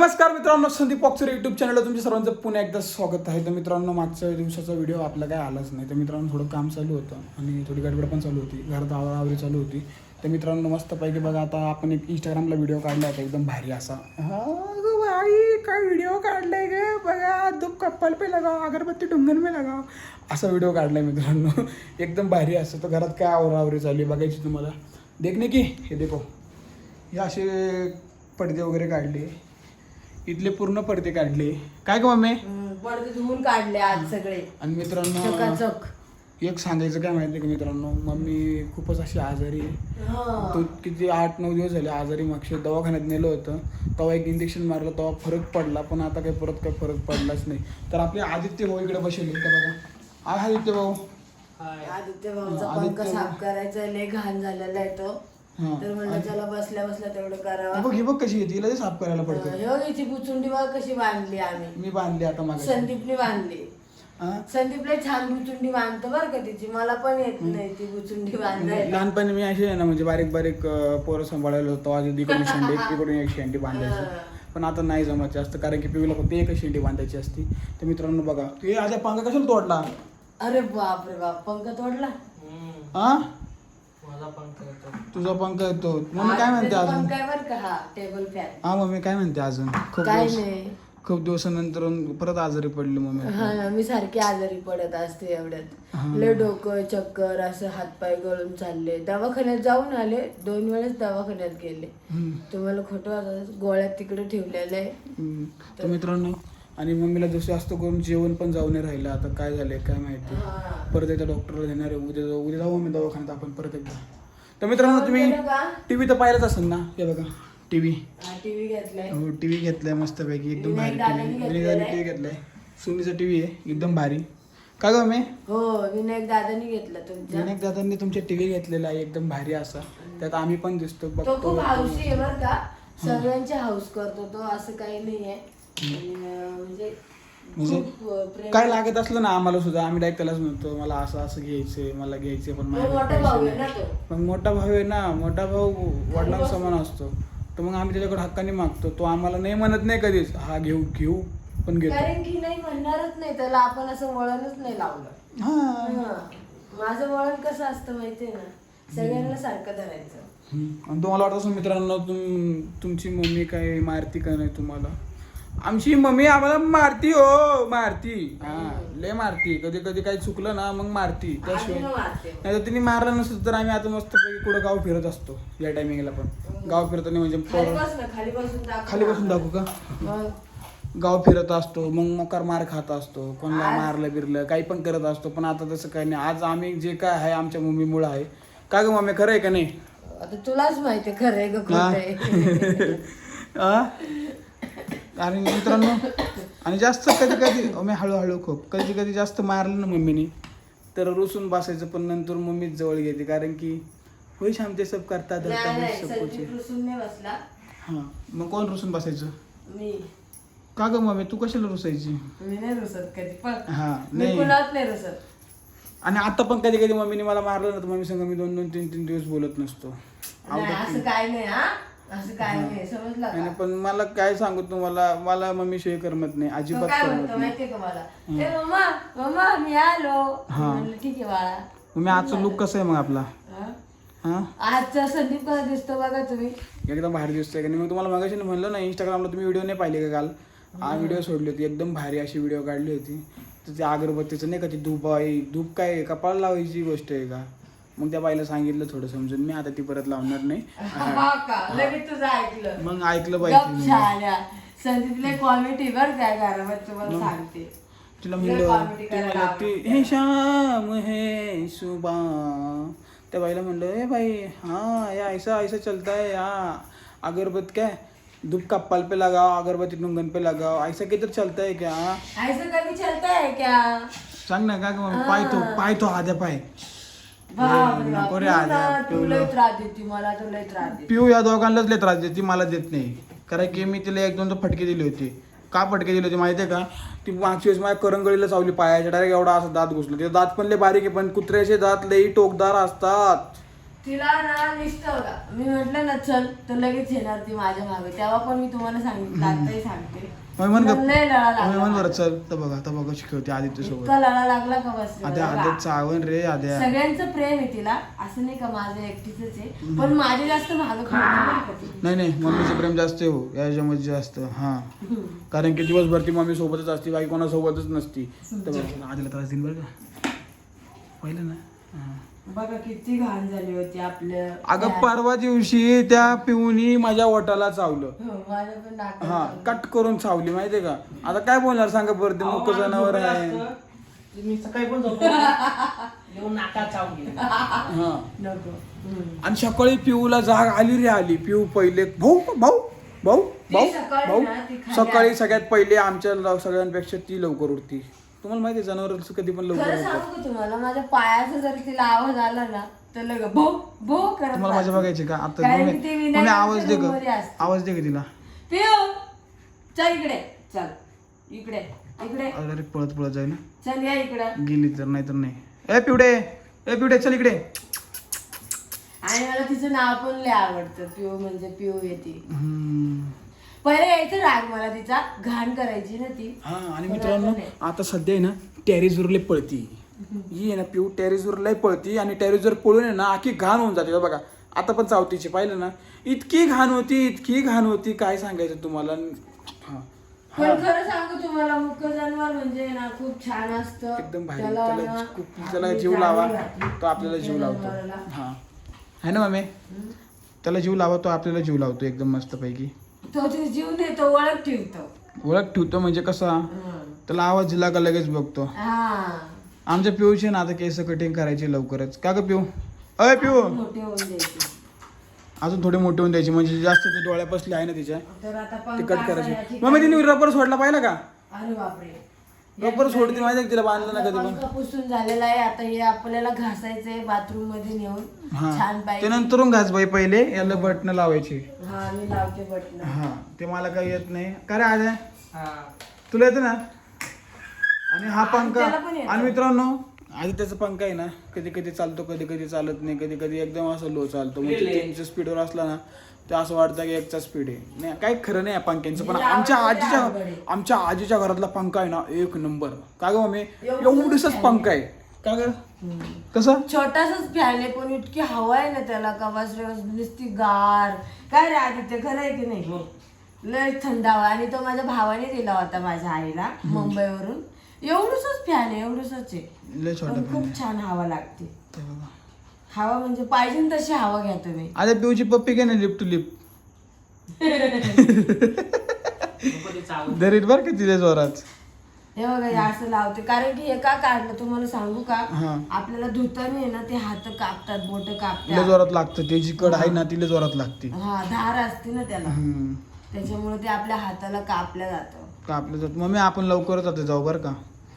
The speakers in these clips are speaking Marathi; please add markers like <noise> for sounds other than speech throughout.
नमस्कार मित्रांनो संदीप पॉक्सर युट्यूब चॅनलला तुमच्या सर्वांचं पुन्हा एकदा स्वागत आहे. तर मित्रांनो मागच्या दिवसाचा व्हिडिओ आपला काय आलाच नाही. तर मित्रांनो थोडं काम चालू होतं आणि थोडी गडबड पण चालू होती. घरात आवरावरी चालू होती. तर मित्रांनो मस्तपैकी बघा आता आपण एक इंस्टाग्रामला व्हिडिओ काढला होता एकदम भारी असा. हा गं काय व्हिडिओ काढलाय गे? बघा धूप कप्पल पे लगाव अगरबत्ती डुंगन में लगाव असा व्हिडिओ काढलाय मित्रांनो. <laughs> एकदम भारी असं. तर घरात काय आवरावरी चालू आहे बघायची तुम्हाला. देखणे की हे देखो. हे असे पडदे वगैरे काढले. इथले पूर्ण पडदे काढले. काय ग मम्मी हम्म, पडदे धुवून काढले आज सगळे. आणि मित्रांनो चकाचक. एक सांगायचं काय माहिती का मित्रांनो? मम्मी खूपच अशी आजारी आहे. हा. तो किती आठ नऊ दिवस झाले आजारी मागच्या दवाखान्यात नेलं होतं. तेव्हा एक इंजेक्शन मारलं तेव्हा फरक पडला. पण आता काही परत काही फरक पडलाच नाही. तर आपले आदित्य भाऊ इकडे बसेल का बघा. हा आदित्य भाऊ. आदित्य भाऊचा पंख आदित्य साफ करायचा लय घाण झालेला आहे तो. तर म्हणलं चला बसल्या बसल्या तेवढं करावा. बघ हे बघ कशी येते ते साफ करायला पडतं. हे बघ हिची बुचुंडी बघ कशी बांधली आम्ही. मी बांधली आता मागे. संदीपने बांधली. हा? संदीपला छान बुचुंडी बांधतो बरं का तिची. मला पण येत नाही ती बुचुंडी बांधायला. लहानपणी मी अशी आहे ना म्हणजे बारीक बारीक अं, पोरं सांभाळायला होतो. आज इकडून शेंडी इकडून एक शेंडी बांधायची. पण आता नाही जमत जास्त कारण की पिवीला फक्त एकच शेंडी बांधायची असती. तर मित्रांनो बघा तू हे आधी पंखा कशाला तोडला? अरे बाप रे बाप पंख तोडला? हा? तुझा पंखा येतो. मम्मी काय म्हणते हा, अजून? का हा टेबल फॅन हा मम्मी काय म्हणते अजून? खूप काय दिवस नाही. खूप दिवसानंतर परत आजारी पडली मम्मी. हा ना मी सारखी आजारी पडत असते एवढ्यात. लय डोकं चक्कर असं हातपाय गळून चालले. दवाखान्यात जाऊन आले. दोन वेळेस दवाखान्यात गेले. तुम्हाला खोटं वाटत गोळ्यात तिकडे ठेवलेलं आहे. हम्म. तर मित्रांनो आणि मम्मीला जसं जास्त करून जेवण पण जाऊ नाही राहिलं. आता काय झालंय काय माहिती. परत एकदा डॉक्टरला देणार आहे. उद्या जाऊ उद्या जाऊ मी दवाखान्यात आपण परत एकदा. तर मित्रांनो तुम्ही गेलं का टीव्ही तर पाहिलाच असेल ना? हे बघा हा टीव्ही घेतलाय. हो टीव्ही घेतलाय मस्तपैकी. एकदम भारी दादानी विनायक घेतलेला टीव्ही घेतलाय. सोनीचा टीव्ही आहे. एकदम भारी. का ग मी हो विनायक दादानी घेतला तुमच्या विनायक दादांनी तुमच्या टीव्ही घेतलेला आहे. एकदम भारी असा. त्यात आम्ही पण दिसतो बघतो खूप हौशी आहे बरं का. सगळ्यांचे हाऊस करतो तो असं काही नाहीये. आणि, म्हणजे म्हणजे खूप अं, प्रेम काय लागत असलं ना आम्हाला सुद्धा आम्ही डायरेक्ट त्यालाच म्हणतो मला असं असं घ्यायचंय मला घ्यायचंय पण माझ्याकडे मोठा पैसे भाऊ आहे नाही. ना तो. मग मोठा भाऊ आहे ना मोठा भाऊ असतो. तर मग आम्ही त्याच्याकडे हक्काने मागतो. तो आम्हाला नाही म्हणत नाही कधीच हा घेऊ घेऊ पण घेतो. कारण की नाही म्हणणारच नाही त्याला आपण असं वळणच नाही लावलं. हा. हा. माझं वळण कसं असतं माहितीये ना? सगळ्यांना सारखं धरायचं. हम्म. आणि तुम्हाला वाटत असेल मित्रांनो तुम तुमची मम्मी काय मारती का नाही तुम्हाला? आमची मम्मी आम्हाला मारती हो मारती. हा. लय मारती. कधी कधी काही चुकलं ना मग मारती. त्याशिवाय नाही तर तिने मारलं नसतं तर आम्ही आता मस्त कुठं गाव फिरत असतो या टायमिंगला पण. गाव फिरताना म्हणजे खाली पोरं- बसून दाखव. का? गाव फिरत असतो मग मकार मार खात असतो कोणाला मारलं बिरलं काही पण करत असतो. पण आता तसं काही नाही. आज आम्ही जे काय आहे आमच्या मम्मीमुळं आहे. का ग मम्मी खरं आहे का नाही? आता तुलाच माहितीये खरं आहे का खोटं हा? आहे? <laughs> आणि मित्रांनो आणि जास्त कधी कधी मी हळूहळू खूप कधी कधी जास्त मारलं ना मम्मीने तर रुसून बसायचं पण नंतर मम्मीच जवळ घेते कारण की होई शाम ते सब करता धरता नाही होई नाही सब बसला. हा मग कोण रुसून बसायचं? मी. का ग मम्मी तू कशाला रुसायची? मी नाही रुसत कधी पण. हा मी नाही. कुणाच नाही रुसत. आणि आता पण कधी कधी मम्मीने मला मारलं ना तर मम्मी संग मी दोन दोन तीन तीन दिवस बोलत नसतो. असं काय नाही हा. असं काय नाही समजलं नाही. का? आणि पण मला काय सांगू तुम्हाला? मला मम्मी शिवाय करमत नाही तो अजिबात काय करमत म्हणतो नाही. माहितीये का मला? ए मम्मा मम्मा मी आलो. म्हणलं ठीक आहे बाळा. मम्मी आजचा लुक कसा आहे मग आपला? हा? हा? आजचा संदीप कसा दिसतो बघा तुम्ही? एकदम भारी दिसतोय का नाही? मग तुम्हाला मगाशी म्हणलं ना इंस्टाग्रामला तुम्ही व्हिडिओ नाही पाहिले का काल? हा. व्हिडिओ सोडली होती एकदम भारी अशी व्हिडिओ काढली होती. तर त्या अगरबत्तीचं नाही का ती धूप आहे? धूप काय आहे? कपाळ लावायची गोष्ट आहे का? मग त्या बाईला सांगितलं थोडं समजून मी आता ती परत लावणार नाही. हा का? लगेच तुझं ऐकलं. मग ऐकलं गप पाहिजे संदीपले तुम्हाला सांगते. तिला लय म्हणलं comedy ती करायला मला ती आवडतं. हे श्याम हे सुबा त्या बाईला म्हणलं ए बाई हाँ या ऐसा ऐसा चलता है या. अगरबत्ती काय? धूप कप्पल पे लगाओ अगरबत्ती नुंगन पे लगाओ. ऐसा किधर चलता है क्या? ऐसा कभी चलता है क्या? सांग ना का पाय तो पाय तो आद्या पाय. बाप रे नको बाप. रे तू आजा, ना, तू लय त्रास देते मला तू लय त्रास देते. पिऊ या दोघांनाच लय त्रास देते मला देत नाही. कारण की मी तिला एक दोन फटके दिले होते. का फटके दिले होते माहितीये का? ती मागच्या वेळेस माझ्या करंगळीला चावली पायाच्या डायरेक्ट एवढा असा दात घुसला. ते दात पण लय बारीक आहे पण कुत्र्याचे दात लई टोकदार असतात. तिला ना बघा मी म्हटलं ना चल तर लगेच येणार ती माझ्या मागे. तेव्हा पण मी तुम्हाला सांगितलं आताही सांगते. म्हण लय लळा मम्मी म्हण बरं चल तर बघा आता बघा शिकवते आदित्य सोबत. इतका लळा लागला का बस? आद्या आद्या चावण रे आद्या. सगळ्यांचं प्रेम आहे तिला. असं नाही का माझं एकटीच आहे. पण माझे जास्त मागं नाही नाही मम्मीचं प्रेम जास्त आहे हो याच्यामध्ये जास्त हा. कारण की दिवसभर ती मम्मी सोबतच असते बाई कोणासोबतच नसती. तर बघा, आधीला त्रास देईल बरं का? पहिलं ना? हा. बघा किती घाण झाली होती आपलं अगं परवा दिवशी त्या पिऊनी माझ्या वटाला चावलं. हो, माझं पण नाक हा कट करून चावली माहितीये का? आता काय बोलणार सांगा बरं ते मुक जनावर आहे. मी सकाळी पण झोपलो <laughs> येऊन नाकात चावून गेले हा. नको. हम्म. आणि सकाळी पिऊला जाग आली रे आली. पिऊ पहिले भाऊ भाऊ भाऊ भाऊ सकाळी भाऊ. ना ती खाली सकाळी सगळ्यात पहिले आमच्या सगळ्यांपेक्षा ती लवकर उठती. तुम्हाला माहिती जनावर कधी पण लवकर खरं सांगू तुम्हाला? माझ्या पायाचा जर तिला आवाज आला ना तर लग भो भो करत तुम्हाला माझ्या राहते. बघायचे का? आता कारण मम्मी की ती मम्मी विनायकाच्या आवाज दे room मध्ये का असते. आवाज दे का तिला. पिऊ चल इकडे. चल. इकडे. इकडे. डायरेक्ट पळत पळत जाईल चल या इकडे. गेली तर नाही तर नाही. ए पिवडे. ए पिवडे चल इकडे. आणि मला तिचं नाव पण लय आवडतं. पिऊ म्हणजे पिऊ येते. हम्म. पहिले यायचं राग मला तिचा घाण करायची ना ती. हा आणि मित्रांनो आता सध्या आहे ना टेरेसवर लय पळती. ही आहे ना पिऊ टेरेसवर लय पळती आणि टेरेसवर पळून आहे ना आखी घाण होऊन जाते. बघा आता पण चावतीची पाहिलं ना इतकी घाण होती इतकी घाण होती काय सांगायचं तुम्हाला? हा पण खरं सांगू तुम्हाला मुख्य जनावर म्हणजे ना खूप छान असतं. एकदम भारी. त्याला त्याला खूप जीव लावा. तो आपल्याला जीव लावतो. हा. है ना मम्मी त्याला जीव लावा तो आपल्याला जीव लावतो एकदम मस्त पैकी तो ते जीव देतो ओळख ठेवतो. ओळख ठेवतो म्हणजे कसा? हं. त्याला आवाज दिला का लगेच बघतो? हा. आमच्या पिऊचे ना आता केस कटिंग करायची लवकरच. का ग पिऊ? अय पिऊ! मोठे होऊन द्यायचे अजून थोडे मोठे होऊन द्यायचे म्हणजे जास्त ते डोळ्या बसले आहे ना तिच्या. तर आता ते कट करायचे. मग तिने रबर सोडला पाहिला का? अरे बापरे. रबर सोडते माहिती का तिला बांधलं ना कधी पण? पंखा पुसून झालेला आहे. आता हे आपल्याला घासायचंय बाथरूममध्ये नेऊन. हा. छान ते पाहिजे नंतर घास बाई पहिले याला बटन लावायची. हा मी लावते बटन हा ते मला काही येत नाही. का रे आज? तुला येतं ना? आणि हा पंखा. त्याला पण येतं. आणि मित्रांनो आधी त्याचा पंखा आहे ना कधी कधी चालतो कधी कधी चालत नाही कधी कधी एकदम असं लो चालतो. म्हणजे स्पीडवर असला ना ते असं वाटतं की एकचा स्पीड आहे. नाही काही खरं नाही पंख्यांचं पण मी आमच्या ते आजीच्या. आमच्या आजीच्या घरातला पंखा आहे ना एक नंबर. का ग मम्मी? एवढंसंच एवढंसच. पंखा आहे. का ग? कसं? छोटासाच फॅन आहे पण इतकी हवा आहे ना त्याला कवास नुसती गार. काय रे आदित्य खरं आहे की नाही? लय थंड हवा. आणि तो माझ्या भावाने दिला होता माझ्या आईला मुंबईवरून. एवढंच फॅन आहे एवढंच आहे. लय छोटा पण खूप छान हवा लागते. हवा म्हणजे पाहिजे ना तशी हवा घ्या तुम्ही. आता पिऊची पप्पी घे ना लिप टू लिप दरीत बर का तिला जोरात? हे बघा हे असं लावते. कारण की हे का काढलं तुम्हाला सांगू का? हा. आपल्याला धुताना आहे ना ते हात कापतात बोट तिला कापतात जोरात लागतं त्याची कड आहे ना तिला जोरात लागते. हा धार असते ना त्याला. हम्म. त्याच्यामुळे ते आपल्या हाताला कापलं जातं. का आपलं जात. मम्मी आपण लवकरच आता जाऊ बरं का?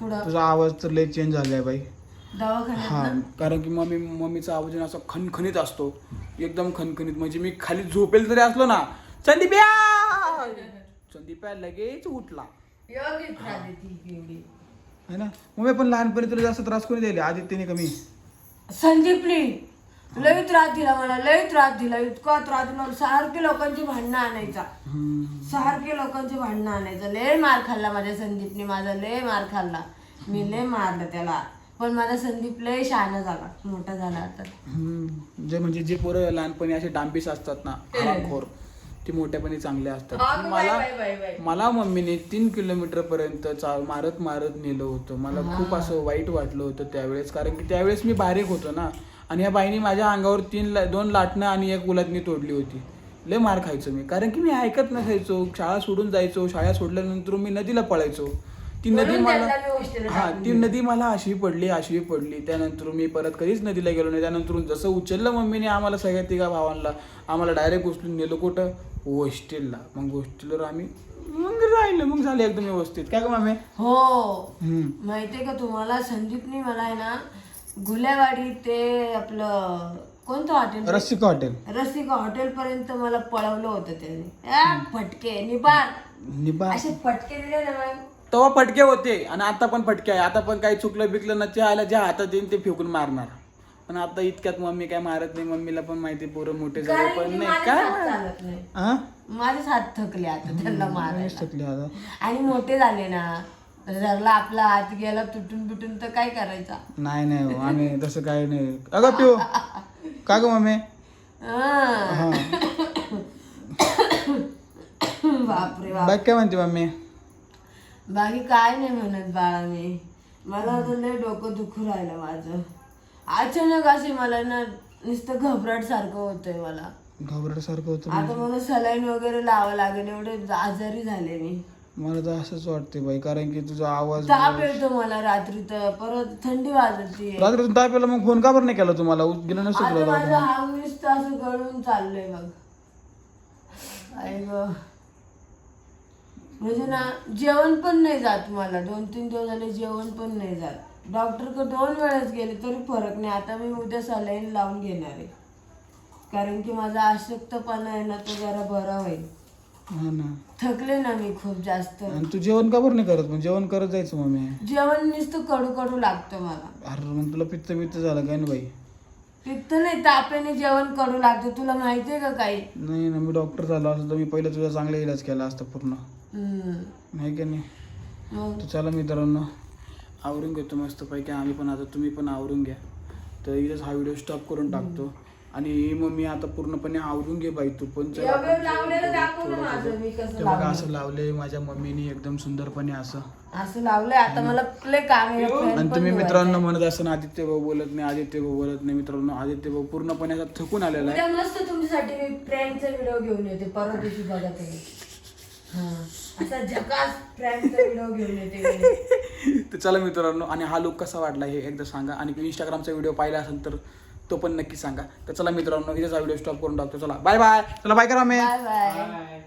पुढं? तुझा आवाज तर लय चेंज झालाय बाई. हा ना? कारण की मम्मी मम्मीचा आवाज असा खणखणीत असतो. एकदम खणखणीत म्हणजे मी खाली झोपेल जरी असलो ना संदीप्या! संदीप्या लगेच उठला. ही. ना? मम्मी पण लहानपणी तुला जास्त त्रास कोणी दिले आदित्यने कमी. संदीपनी. लय त्रास दिला मला लय त्रास दिला. इतका त्रास दिला. सारखे लोकांची भांडणं आणायचा. सारखे लोकांची भांडणं आणायचं. लय मार खाल्ला माझ्या संदीपने. माझा लय मार खाल्ला. मी लय मारलं त्याला. पण माझा संदीप लय शहाणा झाला मोठा झाला आता. हम्म. जे म्हणजे जे पोरं लहानपणी असे डांबीस असतात ना हरामखोर ते मोठ्यापणी चांगले असतात. मला मला मम्मीने तीन किलोमीटर पर्यंत चा मारत मारत नेलं होतं. मला खूप असं वाईट वाटलं होतं त्यावेळेस. कारण की त्यावेळेस मी बारीक होतो ना. आणि या बाईने माझ्या अंगावर तीन ला- दोन लाटणं आणि एक उलटणी तोडली होती. लय मार खायचो मी. कारण की मी ऐकत नसायचो. शाळा सोडून जायचो. शाळा सोडल्यानंतर मी नदीला पळायचो. ती नदी म्हणून मला त्यांना मी hostel ला हा टाकून ती नदी मला अशी पडली अशी पडली. त्यानंतर मी परत कधीच नदीला गेलो नाही. त्यानंतर जसं उचललं मम्मीने आम्हाला सगळ्या तिघा भावांना आम्हाला डायरेक्ट उचलून नेलं. कुठं? हॉस्टेलला मग हॉस्टेलवर आम्ही मग राहिलं. मग झालं एकदम व्यवस्थित. काय का मामे? हो. हम्म. माहितीये का तुम्हाला? संदीपनी मला आहे ना गुल्यावाडी ते आपलं कोणतं hotel Rasika hotel Rasika hotel पर्यंत मला पळवलं होतं त्याने. आ, फटके. निबार. निबा असे फटके दिले ना मग तेव्हा फटके होते आणि आता पण फटके आहे. आता पण काही चुकलं बिकलं ना आला ज्या हातात येईन ते फेकून मारणार. पण आता इतक्यात मम्मी काय मारत नाही मम्मीला पण माहिती पोरं मोठे झाले पण की नाही काय नाही. हा माझेच हात थकले आता त्यांना मारायला. थकली आता. आणि मोठे झाले ना जरला आपला हात गेला तुटून बिटून तर काय करायचा? नाही नाही हो, आम्ही तसं काय नाही. अगं पिओ का ग मम्मी? हं. हा. <coughs> बापरे बाप. बाकी काय म्हणते मम्मी? बाकी काय नाही म्हणत बाळा मी मला आता लय डोकं दुखू राहिलं माझं. अचानक असे मला ना नुसतं घबराट सारखं होतंय मला. घबराट सारखं होतं आता मला सलाईन वगैरे लावावं लागेल एवढे आजारी झाले मी. मला तर असंच वाटते बाई कारण की तुझा आवाज ताप येतो मला रात्री तर. परत थंडी वाजते. रात्री ताप यायला मग फोन का बरं नाही केला तुम्हाला? उ- गेलं नसतं आता हा नुसतं असं गळून चाललंय बघ. आई ग. म्हणजे ना जेवण पण नाही जात मला. दोन तीन दिवस झाले जेवण पण नाही जात. डॉक्टरकडे दोन वेळेस गेले तरी फरक नाही. आता मी उद्या सलाईन लावून घेणार आहे. कारण की माझा अशक्तपणा आहे ना तो जरा बरा होईल. हा ना. थकले ना मी खूप जास्त. आणि तू जेवण का बरं नाही करत? मग जेवण करत जायचं मम्मी. जेवण नुसतं कडू कडू लागतं मला. अरे मग तुला पित्त बित्त झालं काय ना बाई? पित्त नाही तापेने जेवण कडू लागतं. तुला माहितीये का काही? नाही ना मी डॉक्टर झालो असतो. तर मी पहिलं तुझा चांगला इलाज केला असता पूर्ण. हम्म. नाही का नाही? मग? तर चला मित्रांनो आवरून घेतो मस्तपैकी. आम्ही पण आता तुम्ही पण आवरून घ्या. तर इथेच हा व्हिडिओ स्टॉप करून टाकतो. आणि मम्मी आता पूर्णपणे आवरून घे बाई तू पण. चल आपण एवढं लावलेलं दाखव ना माझं मी कसं ते बघा लावलं. असं लावलंय माझ्या मम्मीने एकदम सुंदरपणे असं. असं लावलंय आता मला प्ले काम आहे आणि तुम्ही मित्रांनो म्हणत असताना आदित्य भाऊ बोलत नाही आदित्य भाऊ बोलत नाही मित्रांनो आदित्य भाऊ पूर्णपणे असा थकून आलेला आहे. उद्या मस्त तुमच्यासाठी मी प्रँकचा व्हिडिओ घेऊन येते परवा दिवशी बघा तुम्ही. हा असा झकास प्रँकचा व्हिडिओ घेऊन येते मी. <laughs> तर चला मित्रांनो आणि हा लुक कसा वाटला हे एकदा सांगा. आणि इंस्टाग्रामचा व्हिडिओ पाहिला असेल तर तो पण नक्की सांगा. तर चला मित्रांनो इथेच हा व्हिडिओ स्टॉप करून टाकतो. चला बाय बाय चला बाय करा मी बाय बाय बाय